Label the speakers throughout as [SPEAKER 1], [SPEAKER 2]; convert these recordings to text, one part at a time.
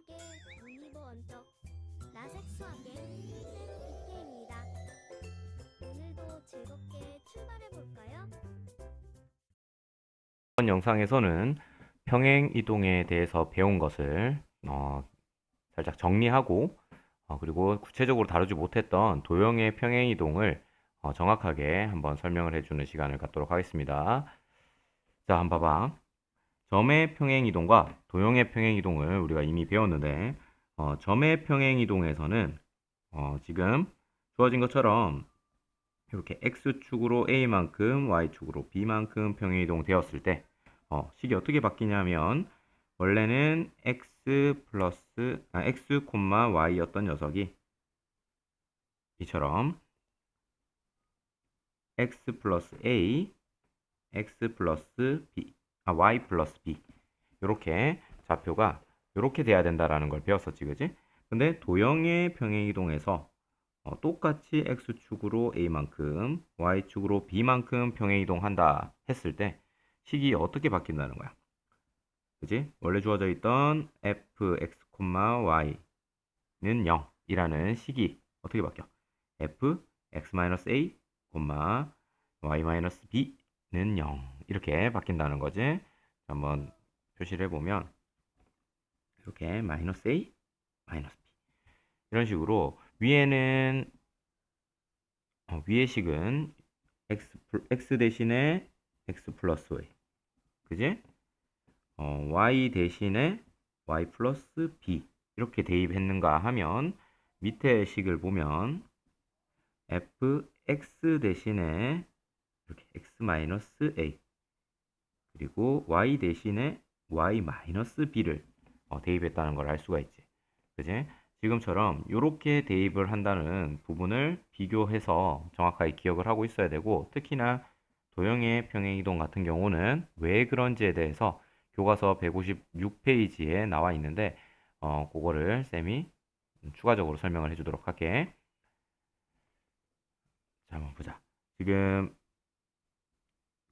[SPEAKER 1] 섹스하게 올리브 언적 나 섹스하게 쌤 BK입니다. 오늘도 즐겁게 출발해 볼까요?
[SPEAKER 2] 이번 영상에서는 평행 이동에 대해서 배운 것을 어, 살짝 정리하고 어, 그리고 구체적으로 다루지 못했던 도형의 평행 이동을 어, 정확하게 한번 설명을 해주는 시간을 갖도록 하겠습니다. 자, 한번 봐봐. 점의 평행 이동과 도형의 평행 이동을 우리가 이미 배웠는데 어, 점의 평행 이동에서는 어, 지금 주어진 것처럼 이렇게 x축으로 a만큼 y축으로 b만큼 평행 이동 되었을 때 어, 식이 어떻게 바뀌냐면 원래는 x 플러스 아, x 콤마 y였던 녀석이 이처럼 x 플러스 a x 플러스 b 아 y 플러스 b 이렇게 좌표가 이렇게 돼야 된다라는 걸 배웠었지 그지? 근데 도형의 평행 이동에서 어, 똑같이 x축으로 a만큼 y축으로 b만큼 평행 이동한다 했을 때 식이 어떻게 바뀐다는 거야. 그지? 원래 주어져 있던 fx, y는 0이라는 식이 어떻게 바뀌어? f, x-a, y-b는 0 이렇게 바뀐다는 거지. 한번 표시를 해보면 이렇게 마이너스 a, 마이너스 b 이런 식으로 위에는 어, 위의 식은 x, 플- x 대신에 x 플러스 y 그지? 어, y 대신에 y 플러스 b 이렇게 대입했는가 하면 밑에 식을 보면 fx 대신에 이렇게 x 마이너스 a 그리고 y 대신에 y 마이너스 b를 어, 대입했다는 걸 알 수가 있지. 그지? 지금처럼 이렇게 대입을 한다는 부분을 비교해서 정확하게 기억을 하고 있어야 되고 특히나 도형의 평행이동 같은 경우는 왜 그런지에 대해서 교과서 156페이지에 나와 있는데 어, 그거를 쌤이 추가적으로 설명을 해주도록 할게. 자, 한번 보자. 지금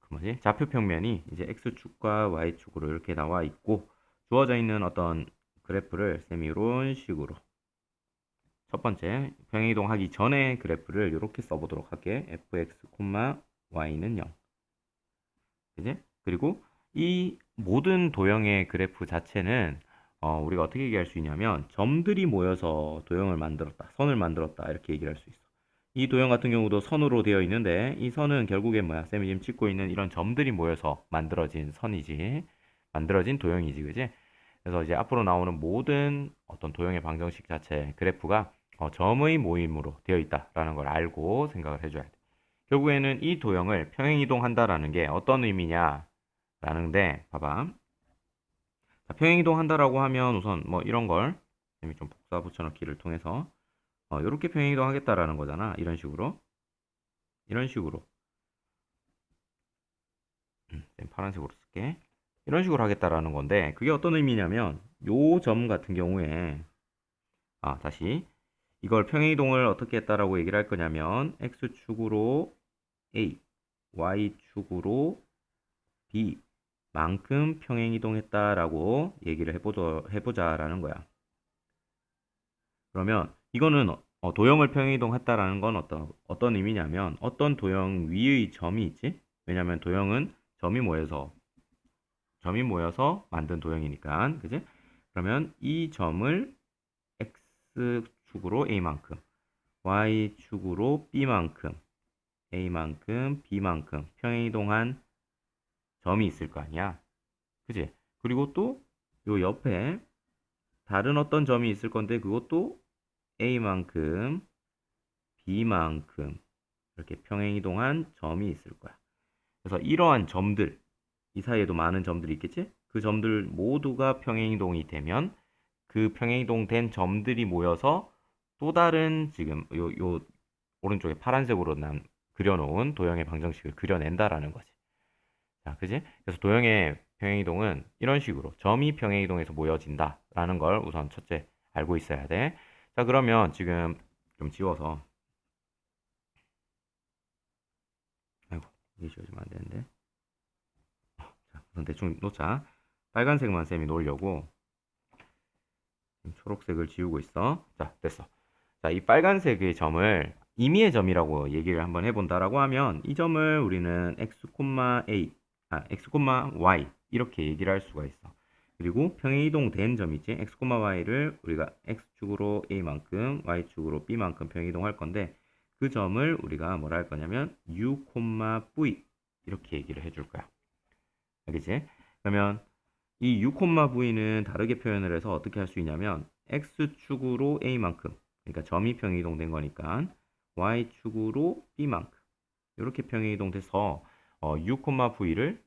[SPEAKER 2] 그 뭐지? 좌표 평면이 이제 x축과 y축으로 이렇게 나와 있고 주어져 있는 어떤 그래프를 쌤이 이런 식으로 첫 번째 평행이동하기 전에 그래프를 이렇게 써보도록 할게. fx, y는 0. 그지? 그리고 이 모든 도형의 그래프 자체는 어, 우리가 어떻게 얘기할 수 있냐면 점들이 모여서 도형을 만들었다, 선을 만들었다 이렇게 얘기를 할수 있어. 이 도형 같은 경우도 선으로 되어 있는데 이 선은 결국엔 뭐야? 쌤이 지금 찍고 있는 이런 점들이 모여서 만들어진 선이지, 만들어진 도형이지, 그지? 그래서 이제 앞으로 나오는 모든 어떤 도형의 방정식 자체 그래프가 어, 점의 모임으로 되어 있다라는 걸 알고 생각을 해줘야 돼. 결국에는 이 도형을 평행 이동한다라는 게 어떤 의미냐? 라는데 봐봐. 자, 평행 이동한다라고 하면 우선 뭐 이런 걸 쌤이 좀 복사 붙여넣기를 통해서 어, 이렇게 평행 이동하겠다라는 거잖아. 이런 식으로. 이런 식으로. 음, 쌤 파란색으로 쓸게. 이런 식으로 하겠다라는 건데 그게 어떤 의미냐면 요 점 같은 경우에 아, 다시 이걸 평행 이동을 어떻게 했다라고 얘기를 할 거냐면 x축으로 a, y축으로 b 만큼 평행 이동했다라고 얘기를 해보자, 해보자라는 거야. 그러면 이거는 어, 도형을 평행 이동했다라는 건 어떤 어떤 의미냐면 어떤 도형 위의 점이 있지? 왜냐면 도형은 점이 모여서 점이 모여서 만든 도형이니까, 그지? 그러면 이 점을 x축으로 a만큼, y축으로 b만큼, a만큼, b만큼 평행 이동한 점이 있을 거 아니야. 그지? 그리고 또 요 옆에 다른 어떤 점이 있을 건데 그것도 a만큼, b만큼 이렇게 평행 이동한 점이 있을 거야. 그래서 이러한 점들, 이 사이에도 많은 점들이 있겠지? 그 점들 모두가 평행 이동이 되면 그 평행 이동된 점들이 모여서 또 다른 지금 요, 요 오른쪽에 파란색으로 난 그려놓은 도형의 방정식을 그려낸다라는 거지. 자, 그지? 그래서 도형의 평행이동은 이런 식으로 점이 평행이동해서 모여진다 라는 걸 우선 첫째 알고 있어야 돼. 자, 그러면 지금 좀 지워서 아이고, 이게 지워지면 안 되는데. 자, 우선 대충 놓자. 빨간색만 쌤이 놓으려고 초록색을 지우고 있어. 자, 됐어. 자, 이 빨간색의 점을 임의의 점이라고 얘기를 한번 해본다라고 하면 이 점을 우리는 x, a, 아, x, y 이렇게 얘기를 할 수가 있어. 그리고 평행 이동된 점 있지? x, y를 우리가 x축으로 a만큼, y축으로 b만큼 평행 이동할 건데 그 점을 우리가 뭐라 할 거냐면 u, v 이렇게 얘기를 해줄 거야. 알겠지? 그러면 이 u, v는 다르게 표현을 해서 어떻게 할 수 있냐면 x축으로 a만큼 그러니까 점이 평행 이동된 거니까 y축으로 b만큼 이렇게 평행 이동돼서 어, u, v를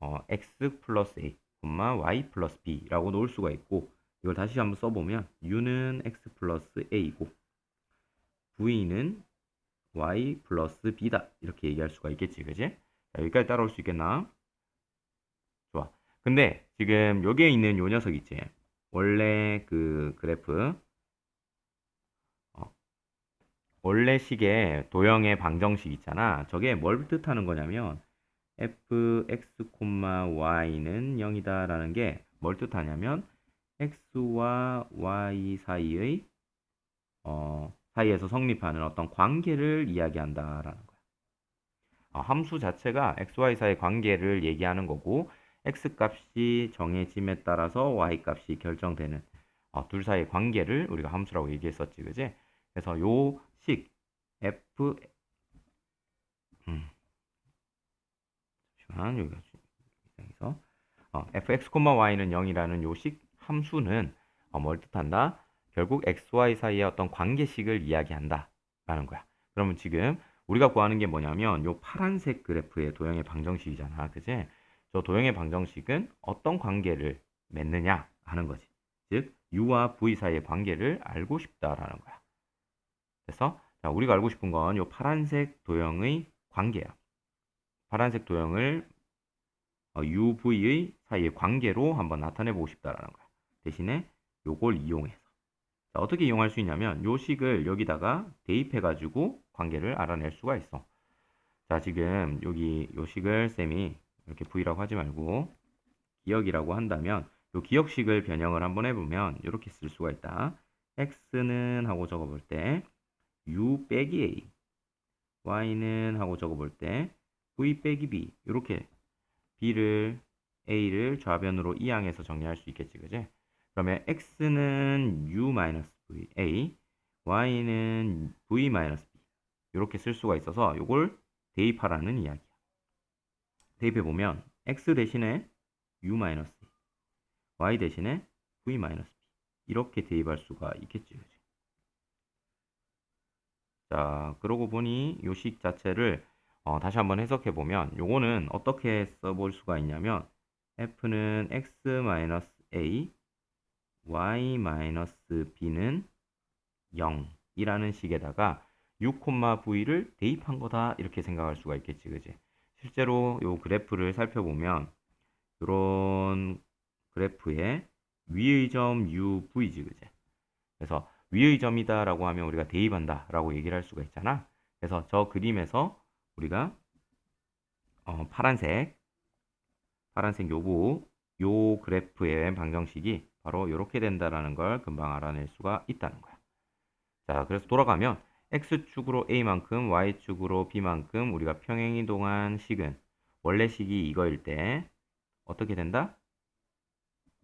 [SPEAKER 2] 어, x 플러스 a, y 플러스 b라고 놓을 수가 있고 이걸 다시 한번 써보면 u는 x 플러스 a고 v는 y 플러스 b다 이렇게 얘기할 수가 있겠지 그지? 자, 여기까지 따라올 수 있겠나? 좋아. 근데 지금 여기에 있는 요 녀석 있지? 원래 그 그래프 어, 원래 식의 도형의 방정식 있잖아. 저게 뭘 뜻하는 거냐면 fx, y는 0이다 라는 게 뭘 뜻하냐면 x와 y 사이의 어, 사이에서 성립하는 어떤 관계를 이야기한다라는 거야. 어, 함수 자체가 x, y 사이의 관계를 얘기하는 거고 x 값이 정해짐에 따라서 y 값이 결정되는 어, 둘 사이의 관계를 우리가 함수라고 얘기했었지, 그지? 그래서 요 식 f 음. 잠시만 여기가 이상해서 어, fx, y는 0이라는 요식 함수는 어, 뭘 뜻한다? 결국 x, y 사이의 어떤 관계식을 이야기한다 라는 거야. 그러면 지금 우리가 구하는 게 뭐냐면 요 파란색 그래프의 도형의 방정식이잖아. 그지? 저 도형의 방정식은 어떤 관계를 맺느냐 하는 거지. 즉 u와 v 사이의 관계를 알고 싶다라는 거야. 그래서 자, 우리가 알고 싶은 건 요 파란색 도형의 관계야. 파란색 도형을 어, u, v의 사이의 관계로 한번 나타내 보고 싶다라는 거야. 대신에 요걸 이용해서 자, 어떻게 이용할 수 있냐면 요 식을 여기다가 대입해 가지고 관계를 알아낼 수가 있어. 자, 지금 여기 요 식을 쌤이 이렇게 v라고 하지 말고 기억이라고 한다면 요 기억식을 변형을 한번 해 보면 이렇게 쓸 수가 있다. x는 하고 적어 볼 때 u 빼기 a y는 하고 적어 볼 때 v 빼기 b 이렇게 b를 a를 좌변으로 이항해서 정리할 수 있겠지 그지? 그러면 x는 u 마이너스 v a y는 v 마이너스 b 이렇게 쓸 수가 있어서 이걸 대입하라는 이야기야. 대입해 보면 x 대신에 u 마이너스 y 대신에 v 마이너스 b 이렇게 대입할 수가 있겠지. 그지? 자, 그러고 보니 요식 자체를 어, 다시 한번 해석해 보면 요거는 어떻게 써볼 수가 있냐면 f는 x 마이너스 a y 마이너스 b는 0이라는 식에다가 u, v를 대입한 거다 이렇게 생각할 수가 있겠지, 그지? 실제로 요 그래프를 살펴보면 이런 그래프의 위의 점 u, v지, 그지? 그래서 위의 점이다 라고 하면 우리가 대입한다 라고 얘기를 할 수가 있잖아. 그래서 저 그림에서 우리가 어, 파란색 파란색 요부 요 그래프의 방정식이 바로 이렇게 된다라는 걸 금방 알아낼 수가 있다는 거야. 자, 그래서 돌아가면 x축으로 a만큼 y축으로 b만큼 우리가 평행이동한 식은 원래 식이 이거일 때 어떻게 된다?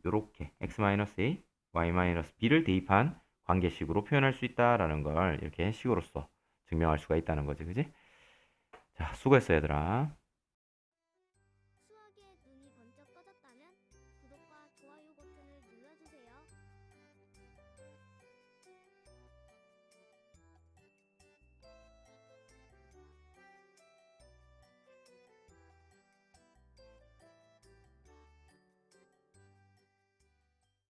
[SPEAKER 2] 요렇게 x-a, y-b를 대입한 관계식으로 표현할 수 있다라는 걸 이렇게 식으로써 증명할 수가 있다는 거지, 그지? 자, 수고했어, 얘들아.